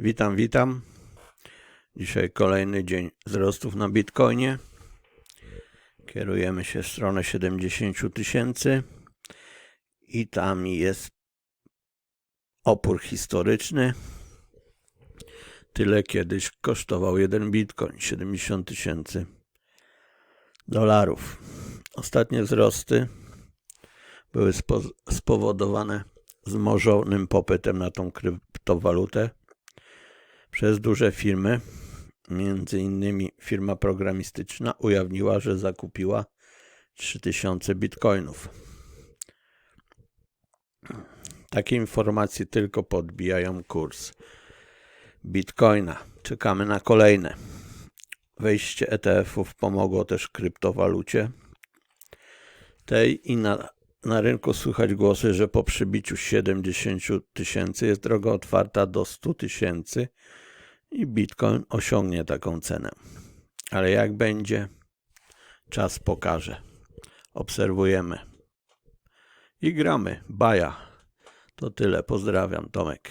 Witam, witam. Dzisiaj kolejny dzień wzrostów na Bitcoinie. Kierujemy się w stronę 70 000 tysięcy i tam jest opór historyczny. Tyle kiedyś kosztował jeden Bitcoin 70 tysięcy dolarów. Ostatnie wzrosty były spo, spowodowane wzmożonym popytem na tą kryptowalutę przez duże firmy. Między innymi firma programistyczna ujawniła, że zakupiła 3000 bitcoinów. Takie informacje tylko podbijają kurs bitcoina. Czekamy na kolejne. Wejście ETF-ów pomogło też kryptowalucie tej i na, na rynku słychać głosy, że po przybiciu 70 tysięcy jest droga otwarta do 100 tysięcy i Bitcoin osiągnie taką cenę. Ale jak będzie, czas pokaże. Obserwujemy i gramy. Baja. To tyle. Pozdrawiam, Tomek.